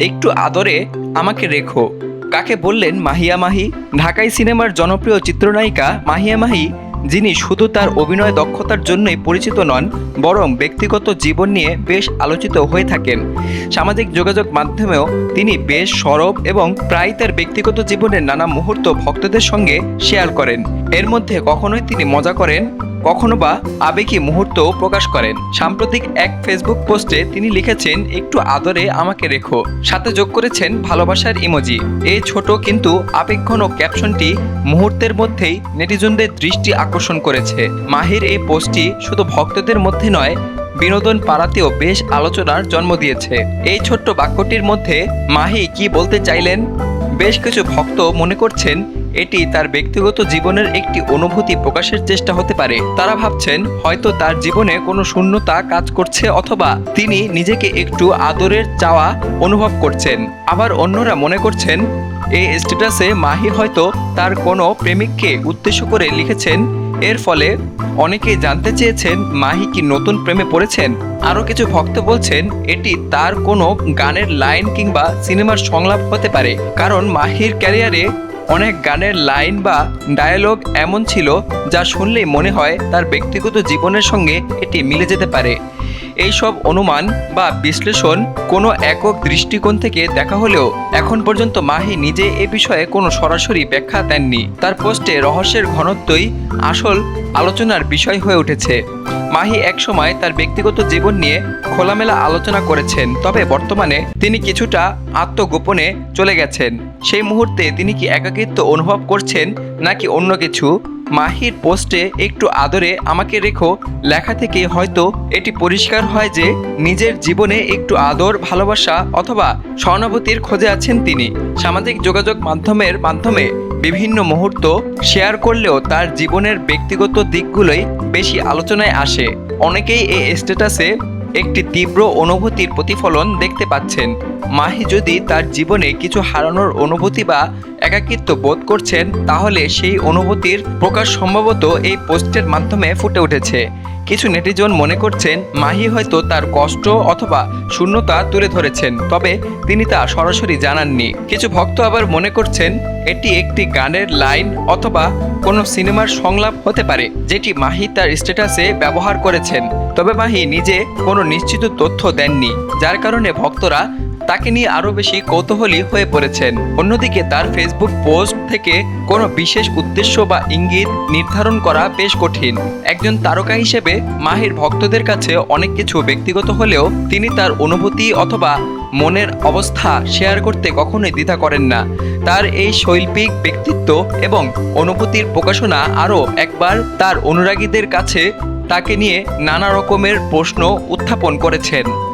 একটু আদরে আমাকে রেখো। কাকে বললেন মাহিয়া মাহি? ঢাকাই সিনেমার জনপ্রিয় চিত্রনায়িকা মাহিয়া মাহি, যিনি শুধু তার অভিনয় দক্ষতার জন্যই পরিচিত নন, বরং ব্যক্তিগত জীবন নিয়ে বেশ আলোচিত হয়ে থাকেন। সামাজিক যোগাযোগ মাধ্যমেও তিনি বেশ সরব এবং প্রায় তার ব্যক্তিগত জীবনের নানা মুহূর্ত ভক্তদের সঙ্গে শেয়ার করেন। এর মধ্যে কখনোই তিনি মজা করেন কখনো বা আবেগী মুহূর্তও প্রকাশ করেন। সাম্প্রতিক এক ফেসবুক পোস্টে তিনি লিখেছেন, একটু আদরে আমাকে রেখো। সাথে যোগ করেছেন, ভালোবাসার ইমোজি। এই ছোট কিন্তু আবেগঘন ক্যাপশনটি মুহূর্তের মধ্যেই নেটিজনদের দৃষ্টি আকর্ষণ করেছে। মাহির এই পোস্টটি শুধু ভক্তদের মধ্যে নয়, বিনোদন পাড়াতেও বেশ আলোচনার জন্ম দিয়েছে। এই ছোট্ট বাক্যটির মধ্যে মাহি কি বলতে চাইলেন? বেশ কিছু ভক্ত মনে করছেন এটি তার ব্যক্তিগত জীবনের একটি অনুভূতি প্রকাশের চেষ্টা হতে পারে। তারা ভাবছেন হয়তো তার জীবনে কোনো শূন্যতা কাজ করছে অথবা তিনি নিজেকে একটু আদরের চাওয়া অনুভব করছেন। আবার অন্যরা মনে করছেন এই স্ট্যাটাসে মাহি হয়তো তার কোনো প্রেমিককে উদ্দেশ্য করে লিখেছেন। এর ফলে অনেকেই জানতে চেয়েছেন মাহি কি নতুন প্রেমে পড়েছেন। আরও কিছু ভক্ত বলছেন, এটি তার কোনো গানের লাইন কিংবা সিনেমার সংলাপ হতে পারে। কারণ মাহির ক্যারিয়ারে অনেক গানের লাইন বা ডায়ালগ এমন ছিল যা শুনলেই মনে হয় তার ব্যক্তিগত জীবনের সঙ্গে এটি মিলে যেতে পারে। এইসব অনুমান বা বিশ্লেষণ কোনো একক দৃষ্টিকোণ থেকে দেখা হলেও এখন পর্যন্ত মাহি নিজে এ বিষয়ে কোনো সরাসরি ব্যাখ্যা দেননি। তার পোস্টে রহস্যের ঘনত্বই আসল আলোচনার বিষয় হয়ে উঠেছে। মাহি একসময় তার ব্যক্তিগত জীবন নিয়ে খোলামেলা আলোচনা করেছেন, তবে বর্তমানে তিনি কিছুটা আত্মগোপনে চলে গেছেন। সেই মুহূর্তে তিনি কি একাকিত্ব অনুভব করছেন নাকি অন্য কিছু? মাহির পোস্টে একটু আদরে আমাকে রেখো, লেখা থেকে হয়তো এটি পরিষ্কার হয় যে নিজের জীবনে একটু আদর, ভালোবাসা অথবা সহানুভূতির খোঁজে আছেন তিনি। সামাজিক যোগাযোগ মাধ্যমের মাধ্যমে বিভিন্ন মুহূর্ত শেয়ার করলেও তার জীবনের ব্যক্তিগত দিকগুলোই বেশি আলোচনায় আসে। অনেকেই এই স্ট্যাটাসে একটি তীব্র অনুভূতির প্রতিফলন দেখতে পাচ্ছেন। মাহি যদি তার জীবনে কিছু হারানোর অনুভূতি বা একাকিত্ব বোধ করছেন, তাহলে সেই অনুভূতির প্রকাশ সম্ভবত এই পোস্টের মাধ্যমে ফুটে উঠেছে। কিছু নেটিজন মনে করছেন, মাহি হয়তো তার কষ্ট অথবা শূন্যতা তুলে ধরেছেন, তবে তিনি তা সরাসরি জানাননি। কিছু ভক্ত আবার মনে করছেন, এটি একটি গানের লাইন অথবা কোনো সিনেমার সংলাপ হতে পারে, যেটি মাহি তার স্ট্যাটাসে ব্যবহার করেছেন। তবে মাহি নিজে কোনো নিশ্চিত তথ্য দেননি, যার কারণে ভক্তরা তাকে নিয়ে আরও বেশি কৌতূহলী হয়ে পড়েছেন। অন্যদিকে তার ফেসবুক পোস্ট থেকে কোনো বিশেষ উদ্দেশ্য বা ইঙ্গিত নির্ধারণ করা বেশ কঠিন। একজন তারকা হিসেবে মাহির ভক্তদের কাছে অনেক কিছু ব্যক্তিগত হলেও তিনি তার অনুভূতি অথবা মনের অবস্থা শেয়ার করতে কখনোই দ্বিধা করেন না। তার এই শৈল্পিক ব্যক্তিত্ব এবং অনুভূতির প্রকাশনা আরও একবার তার অনুরাগীদের কাছে তাকে নিয়ে নানা রকমের প্রশ্ন উত্থাপন করেছেন।